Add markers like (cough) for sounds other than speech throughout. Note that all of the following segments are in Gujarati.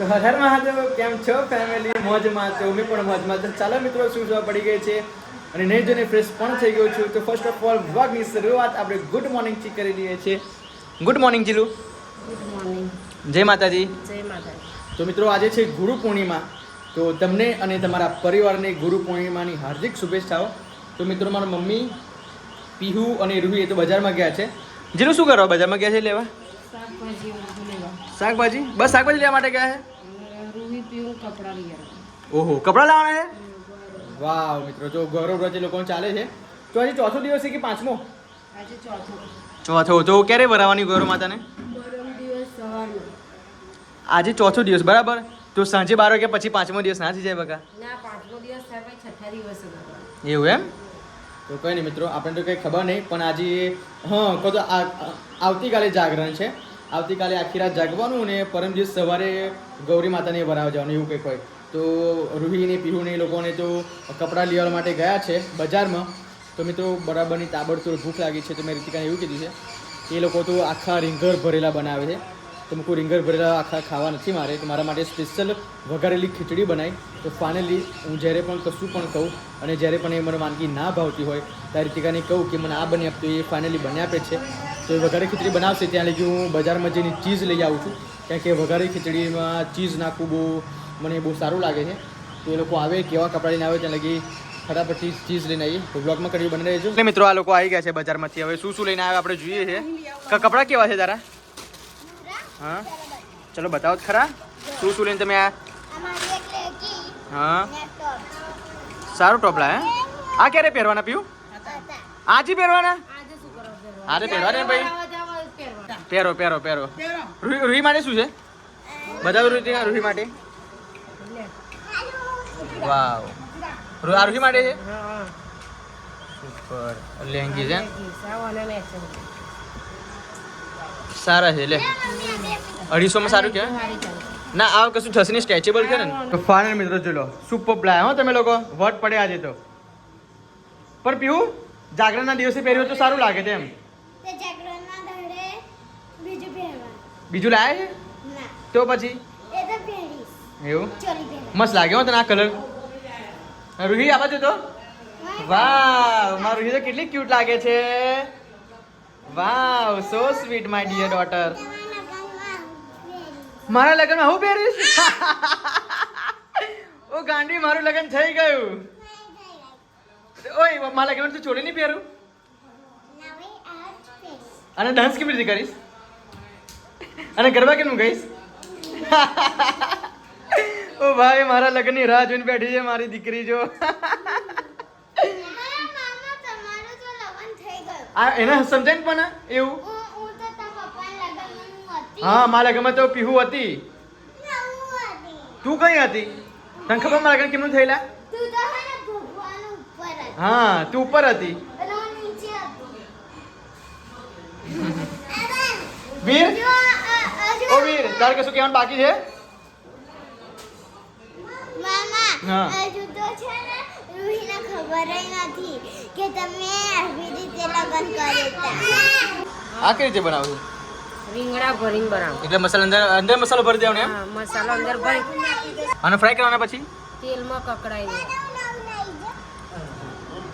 તો હર મહાદેવ કેમ છો? ફેમિલી મોજમાં તો મેં પણ મોજમાં તો ચાલો મિત્રો શું જોવા પડી ગઈ છે? અને નહીં જોઈને ફ્રેશ પણ થઈ ગયો છું. તો ફર્સ્ટ ઓફ ઓલ વ્લોગની શરૂઆત આપણે ગુડ મોર્નિંગથી કરી દઈએ છીએ. Good morning Jilu. Good morning જય માતાજી. જય માતાજી. તો મિત્રો આજે છે ગુરુ પૂર્ણિમા. તો તમને અને તમારા પરિવારને ગુરુ પૂર્ણિમાની હાર્દિક શુભેચ્છાઓ. તો મિત્રો મારા મમ્મી પીહુ અને રૂહી એ તો બજારમાં ગયા છે. જીલુ શું કરવા બજારમાં ગયા છે લેવા? શાકભાજી લેવા. શાકભાજી? બસ શાકભાજી લેવા માટે ગયા છે? અને કપડાં લઈ આવ્યા ઓહો કપડાં લાવવાના છે? વાવ મિત્રો જો ગૌરવ વ્રત એ લોકોને ચાલે છે. તો આજે ચોથો દિવસ છે કે પાંચમો? આજે ચોથો. ચોથો તો ક્યારે ભરાવાની ગૌરવ માતાને? પરમ દિવસ સવારનો. આજે ચોથો દિવસ બરાબર? તો સાંજે બાર વાગ્યા પછી પાંચમો દિવસ ના થઈ જાય બકા? ના પાંચમો દિવસ થાય પછી છઠ્ઠા દિવસે એવું એમ? તો કંઈ નહીં મિત્રો આપણને તો કંઈ ખબર નહીં પણ આજે હા કહો તો આવતીકાલે જાગરણ છે. આવતીકાલે આખી રાત જાગવાનું અને પરમ સવારે ગૌરી માતાને ભરાવા જવાનું એવું કંઈક હોય. તો રૂહીને, પીહુને એ લોકોને તો કપડાં લેવા માટે ગયા છે બજારમાં. તો મેં તો બરાબરની તાબડતોડ ભૂખ લાગી છે તો મેં રીતિકાને એવું કીધું છે એ લોકો તો આખા રીંગર ભરેલા બનાવે છે. તો મૂકું રીંગર ભરેલા આખા ખાવા નથી મારે. તો મારા માટે સ્પેશિયલ વઘારેલી ખીચડી બનાવી. તો ફાઇનલી હું જ્યારે પણ કશું પણ કહું અને જ્યારે પણ એ મને વાનગી ના ભાવતી હોય, ત્યારે રીતિકાને કહું કે મને આ બની આપતો એ ફાઇનલી બની આપે છે. તો એ વઘારી ખીચડી બનાવશે. ત્યાં લઈ હું બજારમાં જઈને ચીઝ લઈ આવું છું. કારણ કે વઘારી ખીચડીમાં ચીઝ નાખવું બહુ મને બહુ સારું લાગે છે. તો એ લોકો આવે કેવા કપડાં લઈને આવે ત્યાં લગી ફટાફટ ચીઝ લઈને આવીએ. તો બ્લોગમાં કરી બની રહેજો. એટલે મિત્રો આ લોકો આવી ગયા છે બજારમાંથી. હવે શું શું લઈને આવે આપણે જોઈએ છે. ક- કપડાં કેવા છે તારા? હા? ચલો બતાવો ખરા. શું શું લઈને તમે આ હા? સારું ટોપલા હે? આ ક્યારે પહેરવાના પીયું? આજે પહેરવાના? કરો પહેરવા? ને ભાઈ. પહેરો પહેરો પહેરો. રૂહી રૂહી માટે શું છે? બધા રૂહી રૂહી માટે. વાવ. આ રૂહી માટે છે? હા, હા. સુપર. લેંગી છે. સારા છે લે. અઢીસોમાં સારું કહેવાય? ના આ કશું થશે નહીં સ્ટ્રેચેબલ છે ને? તો ફાઇનલ મિત્રો ચલો સુપર પ્લાય હો તમે લોકો. વટ પડે આજે તો. પર પીવું જાગરણના દિવસે પહેર્યું તો સારું લાગે છે એમ તે જાગરણના દાડે બીજું પહેરવા બીજું લાયા છે? તો પછી? એવું? મસ્ત લાગ્યો તને આ કલર રૂહી આ બાજુ તો? વાવ મારું રૂહી તો કેટલી ક્યુટ લાગે છે. Wow so sweet my dear daughter મારા લગ્નમાં હું પહેરીશ (laughs) ઓ ગાંડી મારું લગ્ન થઈ ગયું. ઓય મારા લગ્નમાં તું ચોડી નહીં પહેરું? અને ડાન્સ કેવી રીતે કરીશ? અને ગરબા કેમ ગઈશ? ઓ ભાઈ મારા લગ્નની રાહ જોઈને બેઠી છે મારી દીકરી જો. એને સમજાય ને પણ એવું? હું મારા લગ્નમાં તો પીહુ હતી. તું કઈ હતી? તને ખબર મારા લગ્ન કેમનું થયેલા? હે તું ઉપર હતી. વીર? હજુ આ- હજુ ઓ વીર તારે કશું કહેવાનું બાકી છે? મામા હા. છે ને રૂહીને ખબર નથી કે તમે આવી રીતે લગ્ન કર્યા હતા. આ કઈ રીતે બનાવું? રીંગણા ભરીને બનાવો. એટલે મસાલા અંદર અંદર મસાલો ભરી દેવાનો એમ? હા, મસાલો અંદર ભરી. અને ફ્રાય કરવાના પછી? તેલમાં કકડાઈ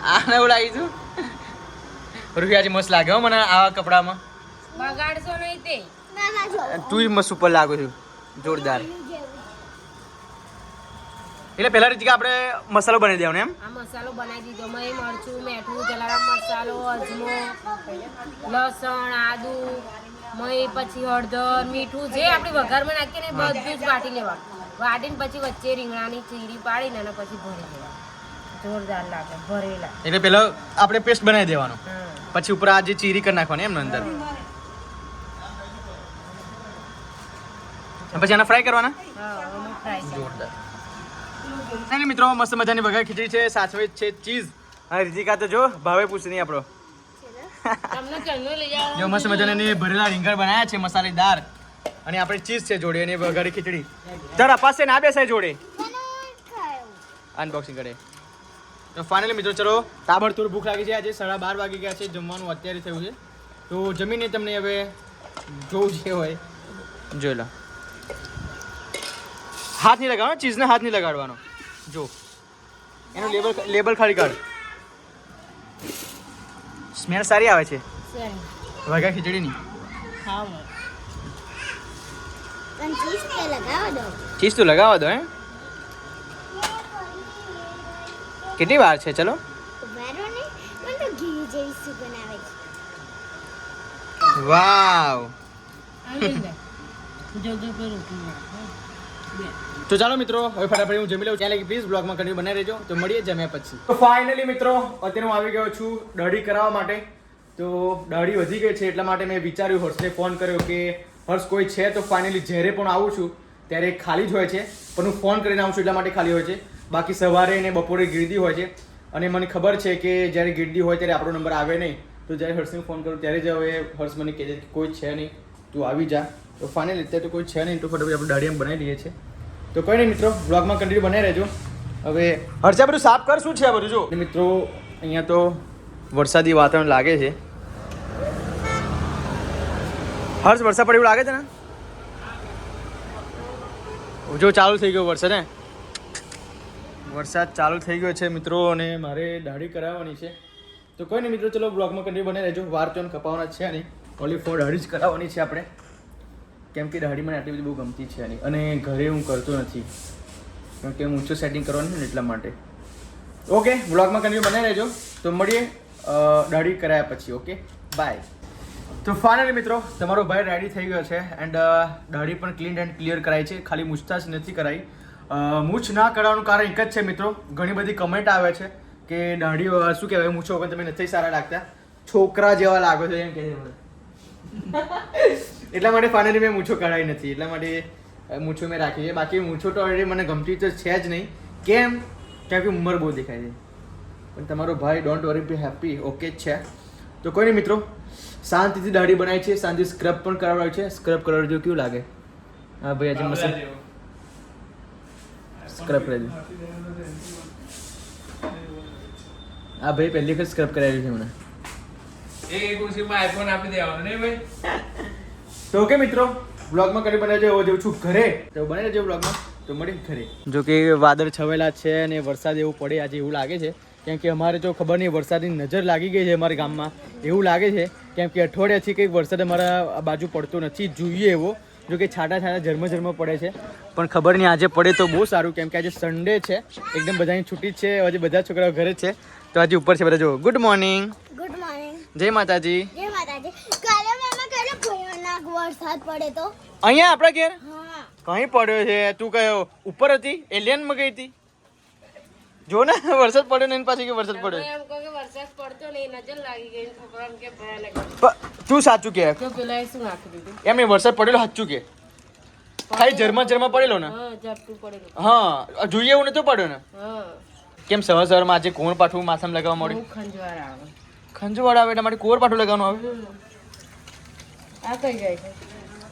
આને ઉડાવી છું રૂહી આજે મસ્ત લાગે હો મને આવા કપડામાં. બગાડશો નહીં તે. તું મસ્ત ઉપર લાગુ છું. જોરદાર. એટલે પહેલા રીતે આપણે મસાલો બનાવી દેવાનો એમ? આ મસાલો બનાવી દીધો. મય મરચું મેઠું જલારામ મસાલો અજમો લસણ આદુ મય પછી હળદર મીઠું જે આપણે વઘારમાં નાખીએ ને બધું જ વાટી લેવા વાટીને પછી વચ્ચે રીંગણાની ચીરી પાડીને અને પછી ભરી દેવા જોરદાર લાગે ભરેલા. એટલે પેલા આપણે પેસ્ટ બનાવી દેવાનો. પછી ઉપર આ જે ચીરી કરી નાખવાની એમ ને અંદર? પછી આને ફ્રાય કરવાના. જોરદાર મિત્રો મસ્ત મજાની વઘાર ખીચડી છે સાચવે છે ચીઝ. અને રીતિકા તો જો ભાવે પૂછ નહીં આપણો. જો મસ્ત મજાની ભરેલા રીંગણ બનાવ્યા છે મસાલેદાર. અને આપણે ચીઝ છે જોડે અને વઘારી ખીચડી. જરા પાસે ના બેસાય જોડે. અનબોક્સિંગ કરે. તો ફાઇનલી મિત્રો ચલો તાબડતોડ ભૂખ લાગી છે આજે સાડા બાર વાગી ગયા છે જમવાનું અત્યારે થયું છે. તો જમીને તમને હવે જોવું જે હોય. જોઈ લો. હાથ નહીં લગાડવાનો ચીઝને હાથ નહીં લગાડવાનો. જો એનું લેબલ લેબલ ખાલી કાઢ. સ્મેલ સારી આવે છે. વઘા ખીચડીની ચીઝ તે લગાવો દો. એ તો લગાવવા દો હે કેટલી વાર છે? ચલો. વાવ. જો જો મને તો ચાલો મિત્રો, હવે ફટાફટ હું જમી લઉં. ત્યાં લગી પ્લીઝ બ્લોગમાં કન્ટિન્યુ બનાવી રહેજો. તો મળીએ જમ્યા પછી. તો ફાઇનલી મિત્રો, અત્યારે હું આવી ગયો છું દાઢી કરાવવા માટે. તો દાઢી વધી ગઈ છે એટલા માટે મેં વિચાર્યું, હર્ષને ફોન કર્યો કે, હર્ષ, કોઈ છે તો ફાઇનલી જ્યારે પણ આવું છું, ત્યારે ખાલી જ હોય છે. પણ હું ફોન કરીને આવું છું એટલા માટે ખાલી હોય છે. બાકી સવારે ને બપોરે ગીરદી હોય છે. અને મને ખબર છે કે જ્યારે ગીરદી હોય ત્યારે આપણો નંબર આવે નહીં. તો જ્યારે હર્ષને ફોન કરું, ત્યારે જ હવે હર્ષ મને કહે છે કે કોઈ છે નહીં, તું આવી જા. તો ફાઇનલી અત્યારે તો કોઈ છે નહીં, તો ફટાફટ આપણે એમ બનાવી લઈએ છીએ. તો કોઈ નહીં મિત્રો બ્લોગમાં કન્ટિન્યુ બનાવી રહેજો. હવે હર્ષા બધું સાફ કર શું છે આ બધું જો? મિત્રો અહીંયા તો વરસાદી વાતાવરણ લાગે છે. હર્ષ વરસાદ પડે એવું લાગે છે ને? જો ચાલુ થઈ ગયો વરસાદ ને વરસાદ ચાલુ થઈ ગયો છે મિત્રો અને મારે દાઢી કરાવવાની છે. તો કોઈ નહીં મિત્રો ચલો બ્લોગમાં કન્ટિન્યુ બને રહેજો. વાર ચોન કપાવવાના છે નહીં. ઓલી ફોર દાઢી જ કરાવવાની છે આપણે. કેમ કે દાઢી મને આટલી બધી બહુ ગમતી છે નહીં. અને ઘરે હું કરતો નથી. કેમ કે હું ઊંચું સેટિંગ કરવાનું ને એટલા માટે. ઓકે બ્લોગમાં કન્ટિન્યુ બને રહેજો. તો મળીએ દાઢી કરાયા પછી ઓકે બાય તો ફાઇનલી મિત્રો, તમારો ભાઈ રેડી થઈ ગયો છે એન્ડ દાઢી પણ ક્લીન એન્ડ ક્લિયર કરાઈ છે. ખાલી મુછતાછ નથી કરાઈ. મૂછ ના કરાવવાનું કારણ એક જ છે મિત્રો. ઘણી બધી કમેન્ટ આવે છે કે દાઢી શું કહેવાય, મૂછો વગર તમે નથી સારા લાગતા. છોકરા જેવા લાગો છો એમ કહે. એટલા માટે ફાઇનલી મેં મૂછો કઢાવી નથી. એટલા માટે મૂછો મેં રાખી છે. બાકી મૂછો તો ઓલરેડી મને ગમતી તો છે જ નહીં. કેમ? કેમ કે ઉંમર બહુ દેખાય છે. પણ તમારો ભાઈ don't worry be happy okay છે. તો કોઈ નહીં મિત્રો શાંતિથી દાઢી બનાવી છે. શાંતિ સ્ક્રબ પણ કરાવડાવ્યું છે. સ્ક્રબ કરાવજો કેવું લાગે? હા ભાઈ આજે મસ્ત સ્ક્રબ કરાવી હા ભાઈ પહેલી વખત સ્ક્રબ કરાવ્યું છે મને. એક ઉસીમાં આઈફોન આપી દેવાનો નહીં ભાઈ? તો ઓકે મિત્રો બ્લોગમાં કરી બનાવજો એવો જેવું છું ઘરે. તો બને જેવું બ્લોગમાં તો મળી ઘરે. જો કે વાદળ છવેલા છે અને વરસાદ એવું પડે આજે એવું લાગે છે. કેમ કે અમારે જો ખબર નહીં વરસાદની નજર લાગી ગઈ છે અમારા ગામમાં. એવું લાગે છે કેમ કે અઠવાડિયાથી કંઈક વરસાદ અમારા બાજુ પડતો નથી જોઈએ એવો. જો કે છાટા છાંટા ઝરમ ઝરમર પડે છે. પણ ખબર નહીં આજે પડે તો બહુ સારું કેમ કે આજે સન્ડે છે. એકદમ બધાની છુટ્ટી છે આજે બધા છોકરાઓ ઘરે છે. તો આજે ઉપર છે બધા જો ગુડ મોર્નિંગ ગુડ મોર્નિંગ જય માતાજી. જય માતાજી કાલે મેમાં કેટલો ભયાનક વરસાદ પડે તો? અહીંયા આપણા ઘેર? કઈ પડ્યો છે? તું કયો? ઉપર હતી? એલિયનમાં ગઈ હતી? જો ને વરસાદ પડ્યો ને એની પાછી કે વરસાદ પડ્યો? એમ કહો કે વરસાદ પડતો નહીં નજર લાગી ગઈ છોકરાને કે ભયાનક. તું સાચું કે? તો પેલા શું નાખી દીધું? એમ નહીં વરસાદ પડેલો સાચું કે? ખાલી જર્મા જર્મા પડેલો ને? હા ઝાપટું પડેલું. હા જોઈએ એવું નતું પડ્યો ને? હા. કેમ સવાર સવારમાં આજે કોણ પાઠું માથામાં લગાવવા મળ્યું ખંજવાળ આવે. ખંજવાળ આવે એટલે મારે કોર પાઠું લગાવવાનું આવે? આ કઈ જાય છે?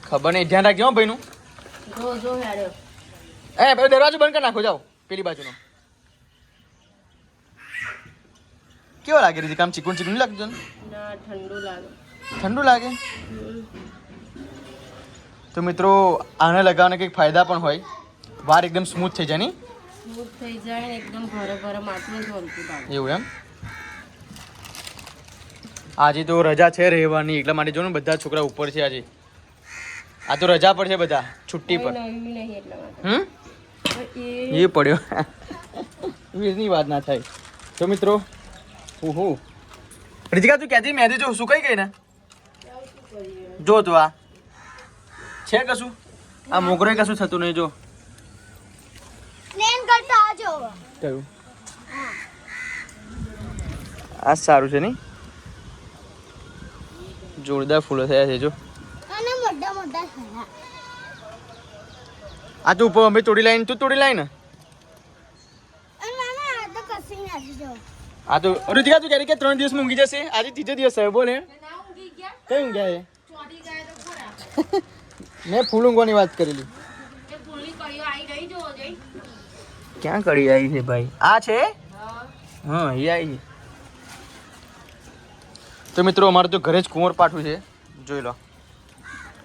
ખબર નહીં. ધ્યાન રાખજો ભાઈ નું જો જો હેડ્યો એ પેલો દરવાજો બંધ કરી નાખો જાઓ. પેલી બાજુનો. કેવો લાગે રીતિ કામ ચીકુન ચીકુન લાગજો ને ના ઠંડુ લાગે. ઠંડુ લાગે? તો મિત્રો આને લગાવવાના કંઈક ફાયદા પણ હોય. વાર એકદમ સ્મૂથ થઈ જાય નહીં? સ્મૂથ થઈ જાય ને એકદમ ભરે ભરે જ એવું એમ? આજે તો રજા છે રહેવાની એટલા માટે જો ને બધા છોકરા ઉપર છે આજે. આ તો રજા પર છે બધા છુટ્ટી પર. હમ? એ એ પડ્યો. એની વાત ના થાય. તો મિત્રો ઓહો રીતિકા તું કહેતી મહેંદી જો સુકાઈ ગઈ ને? જો તો આ. છે કશું? આ મોગરે કશું થતું નહીં જો. પ્લેન કરતા આજો કયું? આ સારું છે નહીં? જોરદાર ફૂલો થયા છે જો. અને મોટા મોટા થયા. આ તું ઉપર અમે તોડી લાવીને તું તોડી લાવીને. આ તો કસી નથી જો. આ તો ઋતિકા તું ક્યારે કે ત્રણ દિવસ ઊંઘી જશે? આજે ત્રીજો દિવસ છે બોલે કઈ ઊંઘ્યા એ મેં ફૂલ ઊંઘવાની વાત કરેલી. ક્યાં કરી આવી છે ભાઈ? આ છે? હા. હા એ આવી છે. તો મિત્રો અમારે તો ઘરે જ કુંવર પાઠું છે. જોઈ લો.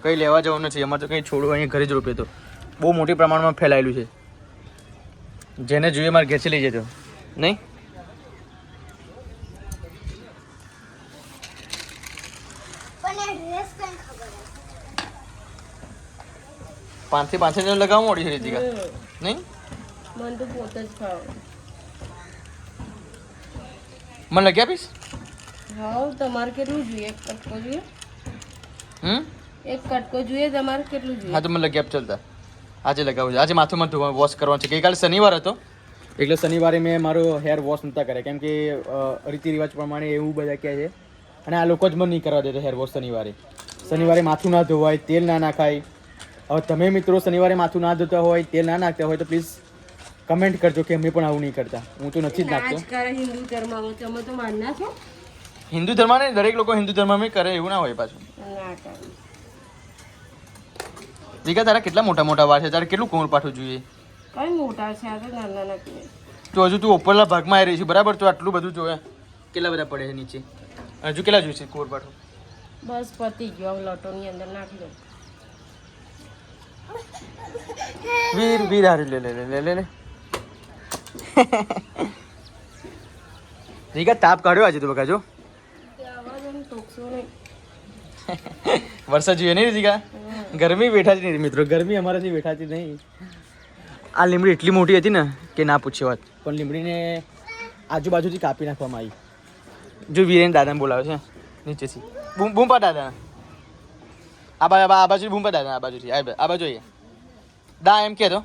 કંઈ લેવા જવાનું નથી. અમારે તો કંઈ છોડવું અહીંયા ઘરે જ રોપીએ તો. બહુ મોટી પ્રમાણમાં ફેલાયેલું છે. જેને જોઈએ મારે ઘેરથી લઈ જજો. નહીં. પાંચથી પાંચ હજાર લગાવવા મળી છે રીતિકા. નહીં? મને તો પોતે જ ખાવ. મને લગી આપીશ? હા તમારે કેટલું જોઈએ? એક કટકો જોઈએ? હમ? એક કટકો જોઈએ તમારે કેટલું હા તો મને લગી આપ ચાલતા. આજે લગાવું છે. આજે માથું મને ધોવા વોશ કરવાનું છે. ગઈકાલે શનિવાર હતો. એટલે શનિવારે મેં મારો હેર વોશ નહોતા કર્યા. કેમ કે રીતિ રિવાજ પ્રમાણે એવું બધા કહે છે. અને આ લોકો જ મને નહીં કરવા દેતો હેર વોશ શનિવારે. શનિવારે માથું ના ધોવાય તેલ ના નાખાય. હવે તમે મિત્રો શનિવારે માથું ના ધોતા હોય તેલ ના નાખતા હોય તો પ્લીઝ કમેન્ટ કરજો કે અમે પણ આવું નહીં કરતા. હું તો નથી જ નાખતો. હિન્દુ ધર્મમાં તમે તો માનના છો. હિન્દુ ધર્મમાં નહીં દરેક લોકો હિન્દુ ધર્મમાં કરે એવું ના હોય પાછું. દીકા તારા કેટલા મોટા મોટા વાળ છે? તારે કેટલું કોણ પાઠવું જોઈએ? કઈ મોટા છે? આ તો નાના નાના તો હજુ તું ઉપરના ભાગમાં આવી રહી છે બરાબર? તો આટલું બધું જોવે. કેટલા બધા પડે છે નીચે? હજુ કેટલા જોઈશે કોર પાઠો બસ પતી ગયો. લોટોની અંદર નાખી દો. વીર વીર હારી લે લે લે લે લે લે. રીકા તાપ કાઢ્યો આજે તો બકા જો આવા દો ને ટોકશો નહીં (laughs) વરસાદ જોઈએ નહીં રીકા ગરમી બેઠા જ નહીં મિત્રો ગરમી અમારાથી બેઠાતી નહીં. આ લીમડી એટલી મોટી હતી ને કે ના પૂછ્યો વાત. પણ લીમડીને આજુબાજુથી કાપી નાખવામાં આવી. જો વીરેન દાદાને બોલાવે છે નીચેથી. બૂમ બૂમ પા દાદા આ બાજુ આ બાજુ બૂમ પા દાદા આ બાજુથી. આ આ બાજુ અહીંયા દા એમ કે તો.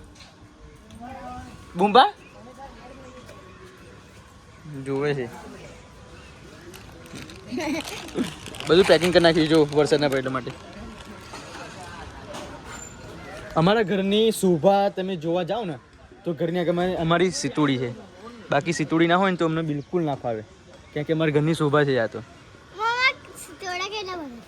બૂમ પા જુએ છે. (laughs) બધું પેકિંગ કરી નાખ્યું જો વરસાદના પડવા માટે. અમારા ઘરની શોભા તમે જોવા જાઓ ને તો ઘરની આગળ અમારી- સીતુડી છે. બાકી સિતુડી ના હોય ને તો અમને બિલકુલ ના ફાવે. કેમ કે અમારા ઘરની શોભા છે આ તો. એટલે સિતોડા કેટલા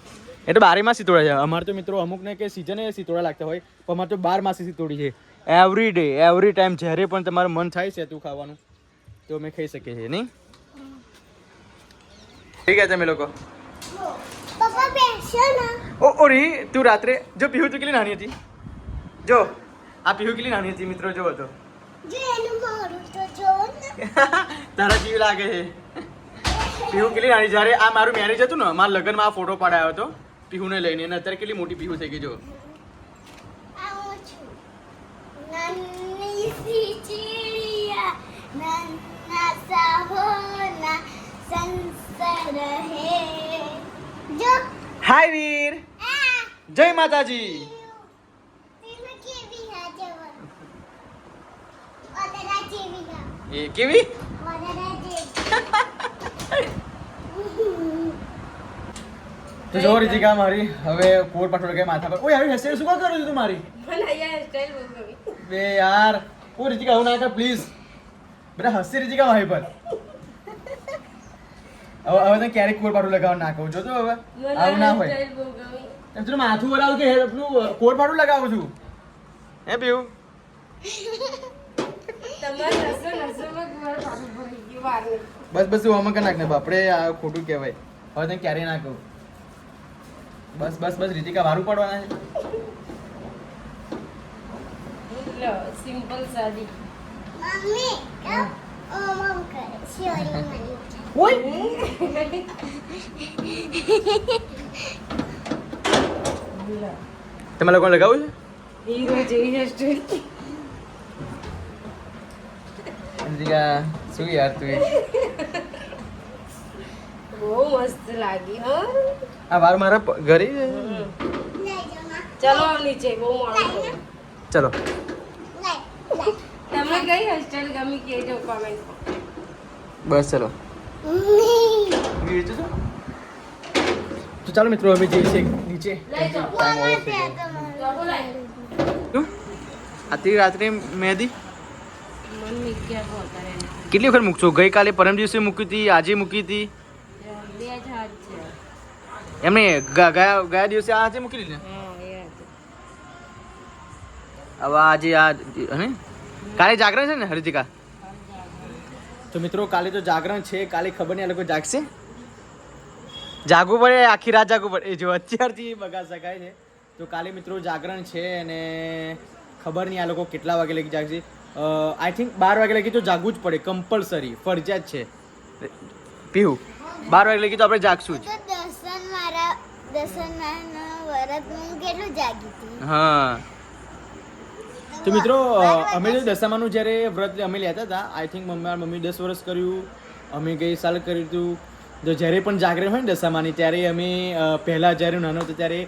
એ તો બારે માસ સિતોડા છે. અમારે તો મિત્રો અમુક ને કે સિઝને સિતોડા લાગતા હોય પણ અમારે તો બાર માસી સિતોડી છે. એવરી ડે એવરી ટાઈમ જ્યારે પણ તમારું મન થાય છે તું ખાવાનું તો અમે ખાઈ શકીએ છીએ નહીં? ઠીક છે તમે લોકો. પપ્પા બેસો ને. ઓ ઓરી તું રાત્રે જો પીહુ તું કેટલી નાની હતી? જો આ પીહુ કેટલી નાની હતી મિત્રો જો તો. જો એનું મોઢું તો જોવો (laughs) તારા જીવ લાગે છે. પીહુ કેટલી નાની જ્યારે આ મારું મેરેજ હતું ને મારા લગ્નમાં આ ફોટો પડાયો હતો પીહુને લઈને અને અત્યારે કેટલી મોટી પીહુ થઈ ગઈ જો સંસાર હે. જો હાય વીર આ જય માતાજી તેમાં કેવી હા જવા ઓદરા જેવી ના એ કેવી ઓદરા જેવી તો જો રીતિકા મારી હવે કોર પાટોળ કે માથા પર ઓય આવી હસે શું કા કરું છું તું મારી મને અહીંયા સ્ટાઈલ બહુ ગમી બે યાર ઓ રીતિકા આવું ના કર પ્લીઝ બેટા હસી રીતિકા મારી પર હવે હવે તો ક્યારેક કોડ પાડું લગાવવા ના કહું. જો તો હવે આવું ના હોય. એમ તો માથું વરાવું કે પેલું કોડ પાડું લગાવું છું. હે પીવું બસ બસ હું આમાં નાખ ને બાપડે આ ખોટું કહેવાય. હવે તને ક્યારેય ના કહું. બસ બસ બસ રીતિકા વારું પડવાના છે. સિમ્પલ સાદી. મમ્મી કા ઓ મમ કરે. શિવરી મની લો તમે લોકોને લગાવું છે હીરો હેરસ્ટાઈલ રીતિકા શું યાર તું? બહુ મસ્ત લાગી હા આ વાર મારા ઘરે ચલો નીચે બહુ મોડું ચલો તમને કઈ હોસ્ટેલ ગમી કહેજો કોમેન્ટ બસ ચલો તો ચાલો મિત્રો અમે જઈએ છીએ નીચે. આથી રાત્રે મહેંદી? કેટલી વખત મૂકશો? ગઈકાલે પરમ દિવસે મૂકી હતી, આજે મૂકી હતી. એમને ગયા ગયા દિવસે આજે મૂકી દીધી હવે આજે આ કાલે જાગરણ છે ને, હરિતિકા? તો મિત્રો કાલે તો જાગરણ છે કાલે ખબર નહીં આ લોકો જાગશે. જાગવું પડે આખી રાત જાગવું પડે. જો અત્યારથી બગા શકાય છે. તો કાલે મિત્રો જાગરણ છે અને ખબર નહીં આ લોકો કેટલા વાગે લગી જાગશે. આઈ થિંક બાર વાગે લગી તો જાગવું જ પડે કમ્પલસરી ફરજિયાત છે. પીવું બાર વાગે લગી તો આપણે જાગશું જ. દર્શન મારા દર્શન મારા વરત હું કેટલું જાગી હતી? હા. તો મિત્રો અમે જો દશામાનું જ્યારે વ્રત અમે લેતા હતા. આઈ થિંક મમ્મી મમ્મી દસ વર્ષ કર્યું. અમે ગઈ સાલ કર્યું હતું તો જ્યારે પણ જાગરણ હોય ને દશામાની ત્યારે અમે પહેલાં જ્યારે નાનો હતો ત્યારે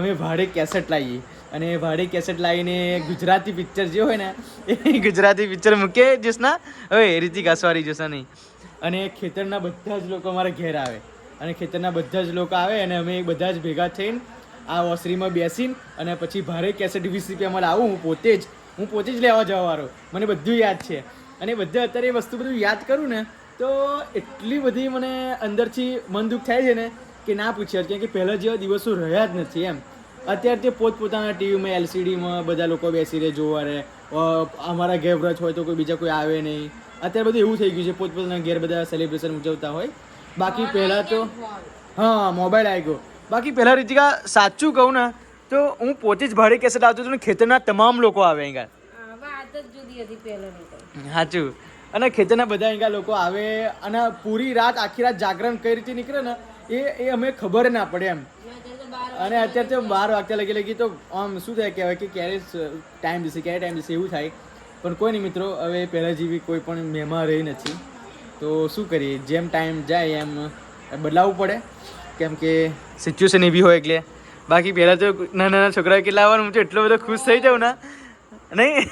અમે ભાડે કેસેટ લાવીએ. અને ભાડે કેસેટ લાવીને ગુજરાતી પિક્ચર જે હોય ને એ ગુજરાતી પિક્ચર મૂકીએ જસના હવે રીતિકા સોરી જસા નહીં. અને ખેતરના બધા જ લોકો અમારા ઘેર આવે. અને ખેતરના બધા જ લોકો આવે અને અમે બધા જ ભેગા થઈને આ ઓસરીમાં બેસીને અને પછી ભારે કેસેટ વીસ રૂપિયામાં લાવું હું પોતે જ. હું પોતે જ લેવા જવાવાળો. મને બધું યાદ છે. અને બધે અત્યારે એ વસ્તુ બધું યાદ કરું ને તો એટલી બધી મને અંદરથી મન દુઃખ થાય છે ને કે ના પૂછ્યા કેમ કે પહેલાં જેવા દિવસો રહ્યા જ નથી એમ. અત્યારે તે પોતપોતાના ટીવીમાં એલસીડીમાં બધા લોકો બેસી રહે જોવા રહે. અમારા ઘેર વ્રત હોય તો કોઈ બીજા કોઈ આવે નહીં. અત્યારે બધું એવું થઈ ગયું છે પોતપોતાના ઘેર બધા સેલિબ્રેશન ઉજવતા હોય. બાકી પહેલાં તો હા મોબાઈલ આવી ગયો. બાકી પહેલાં રીતિકા સાચું કહું ને તો હું પોતે જ ભાડે કેસેટ આવતો હતો ને ખેતરના તમામ લોકો આવે અહીંયા. સાચું અને ખેતરના બધા અહીંયા લોકો આવે અને પૂરી રાત આખી રાત જાગરણ કઈ રીતે નીકળે ને એ એ અમે ખબર ના પડે એમ. અને અત્યારે તો બાર વાગતા લગી લગી તો આમ શું થાય કહેવાય કે ક્યારે ટાઈમ જશે ક્યારે ટાઈમ જશે એવું થાય. પણ કોઈ નહીં મિત્રો હવે પહેલાં જેવી કોઈ પણ મહેમાન રહી નથી. તો શું કરીએ? જેમ ટાઈમ જાય એમ બદલાવવું પડે. કેમ કે સિચ્યુએશન એવી હોય એટલે. બાકી પહેલાં તો નાના નાના છોકરા કેટલા આવવાનું હું તો એટલો બધો ખુશ થઈ જાઉં ના. નહીં?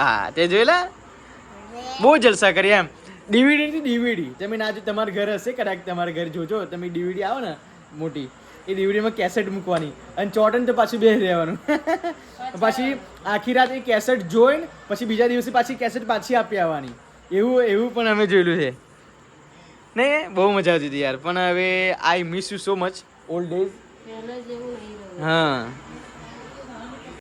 હા તે જોયેલા? બહુ જલસા કરી એમ. ડીવીડી થી ડીવીડી. તમે ના જો તમારા ઘર હશે કદાચ તમારા ઘર જોજો. તમે ડીવીડી આવો ને મોટી. એ ડીવીડીમાં કેસેટ મૂકવાની. અને ચોટન તો પાછું બે રહેવાનું. પછી આખી રાત એ કેસેટ જોઈને પછી બીજા દિવસે પાછી કેસેટ પાછી આપી આવવાની. એવું એવું પણ અમે જોયેલું છે. નહીં બહુ મજા આવતી હતી યાર. પણ હવે I miss you so much old days. હા.